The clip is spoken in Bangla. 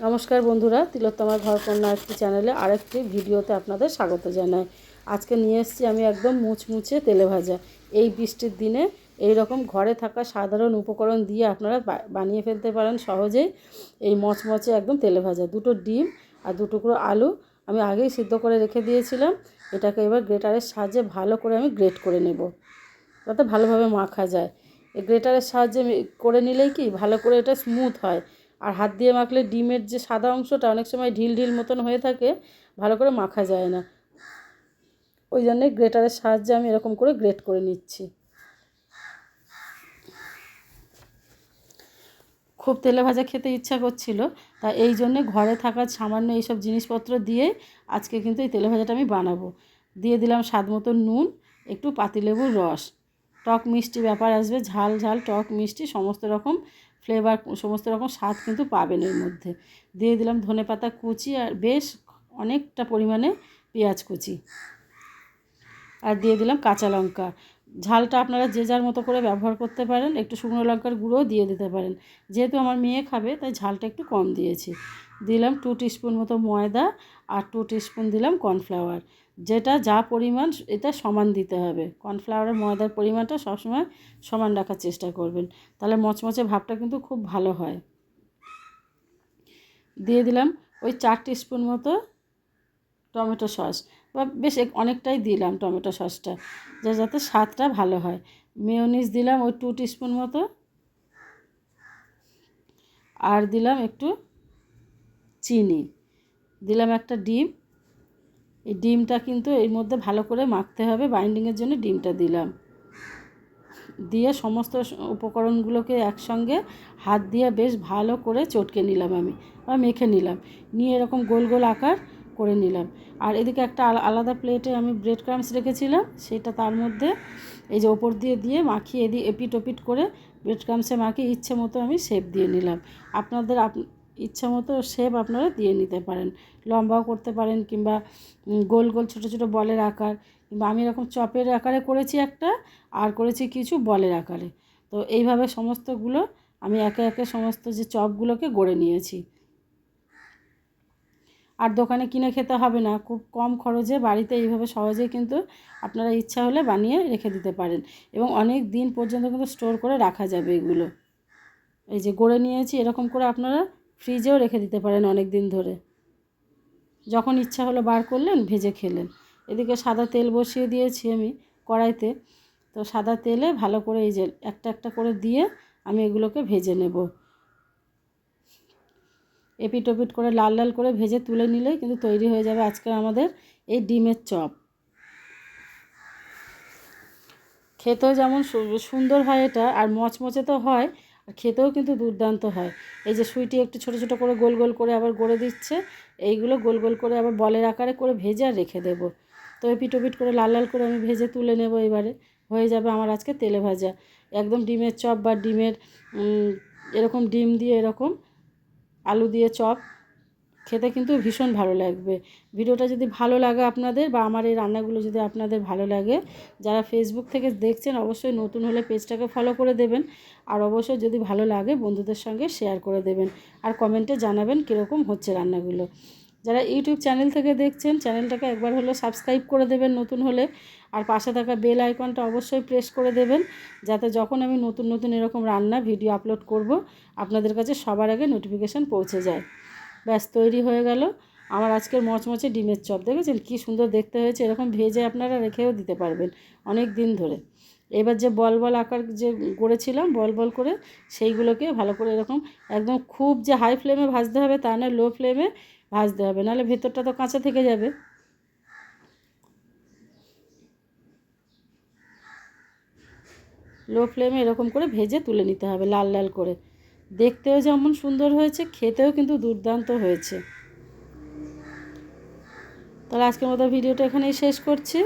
নমস্কার বন্ধুরা, তিলোত্তমার ঘর কন্যা একটি চ্যানেলে আরেকটি ভিডিওতে আপনাদের স্বাগত জানাই। আজকে নিয়ে এসেছি আমি একদম মুচমুচে তেলে ভাজা। এই বৃষ্টির দিনে এই রকম ঘরে থাকা সাধারণ উপকরণ দিয়ে আপনারা বানিয়ে ফেলতে পারেন সহজেই। এই মচমচে একদম তেলে ভাজা। দুটো ডিম আর দু টুকরো আলু আমি আগেই সিদ্ধ করে রেখে দিয়েছিলাম। এটাকে এবার গ্রেটারের সাহায্যে ভালো করে আমি গ্রেট করে নেব, যাতে ভালোভাবে মাখা যায়। এই গ্রেটারের সাহায্যে করে নিলেই কি? ভালো করে এটা স্মুথ হয়। আর হাত দিয়ে মাখলে ডিমের যে সাদা অংশটা অনেক সময় ঢিল ঢিল মতন হয়ে থাকে, ভালো করে মাখা যায় না। ওই জন্যে গ্রেটারের সাহায্যে আমি এরকম করে গ্রেট করে নিচ্ছি। খুব তেলে ভাজা খেতে ইচ্ছা করছিল, তা এই জন্যে ঘরে থাকা সামান্য এইসব জিনিসপত্র দিয়ে আজকে কিন্তু এই তেলে ভাজাটা আমি বানাবো। দিয়ে দিলাম স্বাদ মতো নুন, একটু পাতিলেবুর রস। টক মিষ্টি ব্যাপার আসবে, ঝাল ঝাল টক মিষ্টি, সমস্ত রকম ফ্লেভার সমস্ত রকম স্বাদ কিন্তু পাবেন এর মধ্যে। দিয়ে দিলাম ধনে পাতা কুচি আর বেশ অনেকটা পরিমাণে পেঁয়াজ কুচি। আর দিয়ে দিলাম কাঁচা লঙ্কা। ঝালটা আপনারা যে যার মতো করে ব্যবহার করতে পারেন, একটু শুকনো লঙ্কার গুঁড়োও দিয়ে দিতে পারেন। যেহেতু আমার মেয়ে খাবে, তাই ঝালটা একটু কম দিয়েছি। দিলাম টু টিস্পুন মতো ময়দা আর টু টিস্পুন দিলাম কর্নফ্লাওয়ার যেটা যা পরিমাণ, এটা সমান দিতে হবে। কর্নফ্লাওয়ারের ময়দার পরিমাণটা সবসময় সমান রাখার চেষ্টা করবেন। তাহলে মচমচে ভাবটা কিন্তু খুব ভালো হয়। দিয়ে দিলাম ওই চার টিস্পুন মতো টমেটো সস। বা বেশ অনেকটাই দিলাম টমেটো সসটা, যা যাতে স্বাদটা ভালো হয়। মেয়োনিজ দিলাম ওই টু টিস্পুন মতো। আর দিলাম একটু চিনি। দিলাম একটা ডিম। এই ডিমটা কিন্তু এর মধ্যে ভালো করে মাখতে হবে। বাইন্ডিংয়ের জন্য ডিমটা দিলাম। দিয়ে সমস্ত উপকরণগুলোকে একসঙ্গে হাত দিয়ে বেশ ভালো করে চটকে নিলাম আমি। বা মেখে নিলাম। নিয়ে এরকম গোল গোল আকার করে নিলাম। আর এদিকে একটা আলা- আলাদা প্লেটে আমি ব্রেড ক্রামস রেখেছিলাম। সেটা তার মধ্যে এই যে ওপর দিয়ে দিয়ে মাখিয়ে দিয়ে এপিট ওপিট করে ব্রেড ক্রামসে মাখিয়ে ইচ্ছে মতো আমি শেপ দিয়ে নিলাম। আপনাদের আপ ইচ্ছা মতো শেপ আপনারা দিয়ে নিতে পারেন। লম্বাও করতে পারেন কিংবা গোল গোল, ছোটো ছোটো বলের আকার। কিংবা আমি এরকম চপের আকারে করেছি একটা, আর করেছি কিছু বলের আকারে। তো এইভাবে সমস্তগুলো আমি একে একে সমস্ত যে চপগুলোকে গড়ে নিয়েছি। আর দোকানে কিনে খেতে হবে না। খুব কম খরচে বাড়িতে এইভাবে সহজেই কিন্তু আপনারা ইচ্ছা হলে বানিয়ে রেখে দিতে পারেন। এবং অনেক দিন পর্যন্ত কিন্তু স্টোর করে রাখা যাবে এগুলো। এই যে গড়ে নিয়েছি, এরকম করে আপনারা ফ্রিজেও রেখে দিতে পারেন অনেক দিন ধরে। যখন ইচ্ছা হলো বার করলেন, ভেজে খেলেন। এদিকে সাদা তেল বসিয়ে দিয়েছি আমি কড়াইতে। তো সাদা তেলে ভালো করে এই যে একটা একটা করে দিয়ে আমি এগুলোকে ভেজে নেব। এপিট ওপিট করে লাল লাল করে ভেজে তুলে নিলেই কিন্তু তৈরি হয়ে যাবে আজকে আমাদের এই ডিমের চপ। খেতেও যেমন সুন্দর হয় এটা, আর মচমচে তো হয় খেতেও কিন্তু দুর্দান্ত হয়। এই যে সুইটি একটু ছোটো ছোটো করে গোল গোল করে আবার গড়ে দিচ্ছে, এইগুলো গোল গোল করে আবার বলের আকারে করে ভেজে আর রেখে দেবো। তো পিটোপিট করে লাল লাল করে আমি ভেজে তুলে নেব এবারে। হয়ে যাবে আমার আজকে তেলে ভাজা। একদম ডিমের চপ বা ডিমের এরকম ডিম দিয়ে এরকম আলু দিয়ে চপ খেতে কিন্তু ভীষণ ভালো লাগবে। ভিডিওটা যদি ভালো লাগে আপনাদের বা আমার এই রান্নাগুলো যদি আপনাদের ভালো লাগে, যারা ফেসবুক থেকে দেখছেন অবশ্যই নতুন হলে পেজটাকে ফলো করে দেবেন। আর অবশ্যই যদি ভালো লাগে, বন্ধুদের সঙ্গে শেয়ার করে দেবেন। আর কমেন্টে জানাবেন কীরকম হচ্ছে রান্নাগুলো। যারা ইউটিউব চ্যানেল থেকে দেখছেন চ্যানেলটাকে একবার হলো সাবস্ক্রাইব করে দেবেন নতুন হলে। আর পাশে থাকা বেল আইকনটা অবশ্যই প্রেস করে দেবেন, যাতে যখন আমি নতুন নতুন এরকম রান্না ভিডিও আপলোড করব, আপনাদের কাছে সবার আগে নোটিফিকেশান পৌঁছে যায়। ব্যাস, তৈরি হয়ে গেল। আমার আজকের মচমচে ডিমের চপ, দেখেছেন? কি সুন্দর দেখতে হয়েছে। এরকম ভেজে আপনারা রেখেও দিতে পারবেন অনেক দিন ধরে। এবার যে বল বল আকার যে গড়েছিলাম বল বল করে সেইগুলোকে ভালো করে এরকম একদম খুব যে হাই ফ্লেমে ভাজতে হবে তা নয় লো ফ্লেমে ভাজতে হবে। নাহলে ভেতরটা তো কাঁচা থেকে যাবে। লো ফ্লেমে এরকম করে ভেজে তুলে নিতে হবে, লাল লাল করে। দেখতেও যেমন সুন্দর হয়েছে, খেতেও কিন্তু দুর্দান্ত হয়েছে। তাহলে আজকের মতো ভিডিওটা এখানেই শেষ করছি।